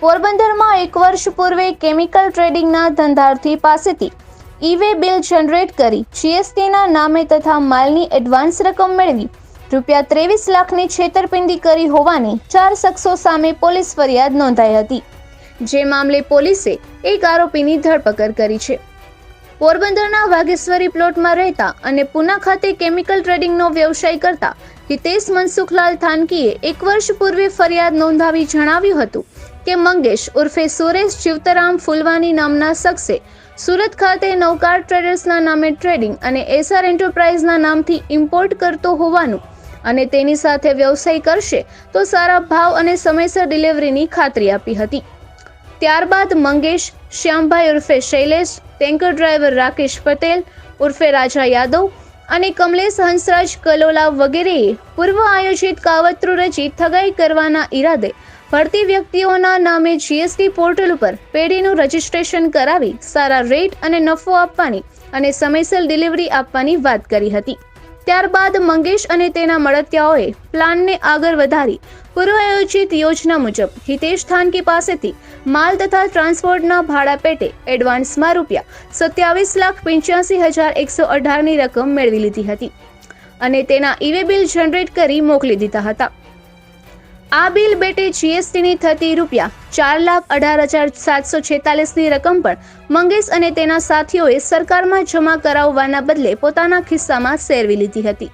પોરબંદરમાં એક વર્ષ પૂર્વે કેમિકલ ટ્રેડિંગના ધંધાર્થી પાસેથી ઈ-વે બિલ જનરેટ કરી જીએસટીના નામે તથા માલની એડવાન્સ રકમ મેળવી રૂપિયા ત્રેવીસ લાખની છેતરપિંડી કરી હોવાની ચાર શખ્સો સામે પોલીસ ફરિયાદ નોંધાઈ હતી. જે મામલે પોલીસે એક આરોપીની ધરપકડ કરી છે. પોરબંદરના વાઘેશ્વરી પ્લોટમાં રહેતા અને પુના ખાતે કેમિકલ ટ્રેડિંગનો વ્યવસાય કરતા હિતેશ મનસુખલાલ થાનકીએ એક વર્ષ પૂર્વે ફરિયાદ નોંધાવી જણાવ્યું હતું કે મંગેશ ઉર્ફે સુરેશ જીવતરામ ફુલવાની નામના શખ્સે સુરત ખાતે નવકાર ટ્રેડર્સના નામે ટ્રેડિંગ અને એસઆર એન્ટરપ્રાઇઝના નામથી ઇમ્પોર્ટ કરતો હોવાનું અને તેની સાથે વ્યવસાય કરશે તો સારા ભાવ અને સમયસર ડિલિવરીની ખાતરી આપી હતી. ત્યારબાદ મંગેશ, શ્યામભાઈ ઉર્ફે શૈલેષ, ટેન્કર ડ્રાઈવર રાકેશ પટેલ ઉર્ફે રાજા યાદવ અને કમલેશ હંસરાજ કલોલા વગેરેએ પૂર્વ આયોજિત કાવતરું રચી ઠગાઈ કરવાના ઈરાદે ભરતી વ્યક્તિઓના નામે જીએસટી પોર્ટલ ઉપર પેઢીનું રજીસ્ટ્રેશન કરાવી સારા રેટ અને નફો આપવાની અને સમયસર ડિલિવરી આપવાની વાત કરી હતી. ત્યારબાદ મંગેશ અને તેના મળતિયાઓએ પ્લાનને આગળ વધારી પૂર્વ આયોજિત યોજના મુજબ હિતેશ થાનકી પાસેથી માલ તથા ટ્રાન્સપોર્ટના ભાડા પેટે એડવાન્સમાં રૂપિયા સત્યાવીસ લાખ પંચ્યાસી હજાર એકસો અઢારની રકમ મેળવી લીધી હતી અને તેના ઈવે બિલ જનરેટ કરી મોકલી દીધા હતા. આ બિલ બેટે જીએસટીની થતી રૂપિયા ચાર લાખ અઢાર હજાર સાતસો છેતાલીસની રકમ પણ મંગેશ અને તેના સાથીઓએ સરકારમાં જમા કરાવવાના બદલે પોતાના ખિસ્સામાં સેરવી લીધી હતી.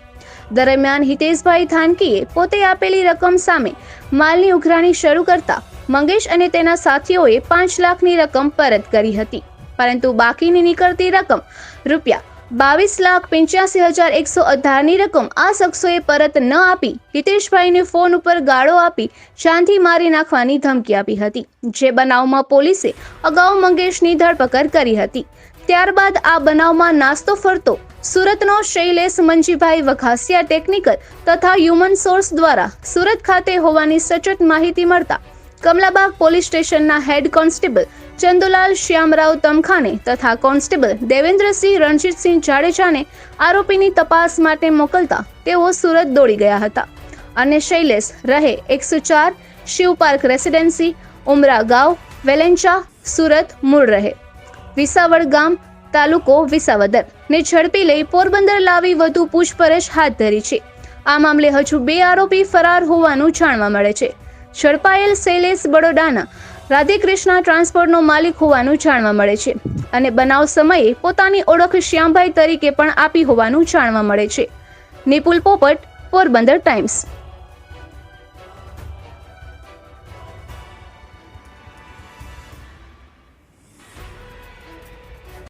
દરમિયાન હિતેશભાઈ થાનકીએ પોતે આપેલી રકમ સામે માલની ઉઘરાણી શરૂ કરતા મંગેશ અને તેના સાથીઓએ પાંચ લાખની રકમ પરત કરી હતી. પરંતુ બાકીની નીકળતી રકમ રૂપિયા બાવીસ લાખ પંચ્યાસી હજાર એકસો અઢારની રકમ આ શખ્સોએ પરત ન આપી. હિતેશભાઈને ફોન ઉપર ગાળો આપી શાંતિ મારી નાખવાની ધમકી આપી હતી, જે બનાવમાં પોલીસે અગાઉ મંગેશની ધરપકડ કરી હતી. ત્યારબાદ આ બનાવમાં નાસ્તો ફરતો સુરતનો શૈલેષ મંજીભાઈ વઘાસિયા ટેકનિકલ તથા હ્યુમન સોર્સ દ્વારા સુરત ખાતે હોવાની સચોટ માહિતી મળતા કમલાબાગ પોલીસ સ્ટેશનના હેડ કોન્સ્ટેબલ ચંદુલાલ, શ્યામરાવ તમખાને તથા કોન્સ્ટેબલ દેવેન્દ્રસિંહ, રણજીતસિંહ જાડેજાને આરોપીની તપાસ માટે મોકલતા તેઓ સુરત દોડી ગયા હતા. અને શૈલેષ રહે એકસો ચાર, શિવ રેસિડેન્સી, ઉમરા ગાંવ, વેલેન્ચા, સુરત મૂળ રહે. વિસાવડ ગામ, તાલુકો વિસાવદર. ને ઝડપી લઈ પોરબંદર લાવી વધુ પૂછપરછ હાથ ધરી છે. આ મામલે હજુ બે આરોપી ફરાર હોવાનું જાણવા મળે છે. ઝડપાયેલ શૈલેષ બડોડાના રાધેકૃષ્ણ ટ્રાન્સપોર્ટનો માલિક હોવાનું જાણવા મળે છે અને બનાવ સમયે પોતાની ઓળખ શ્યામભાઈ તરીકે પણ આપી હોવાનું જાણવા મળે છે. નિપુલ પોપટ, પોરબંદર ટાઈમ્સ.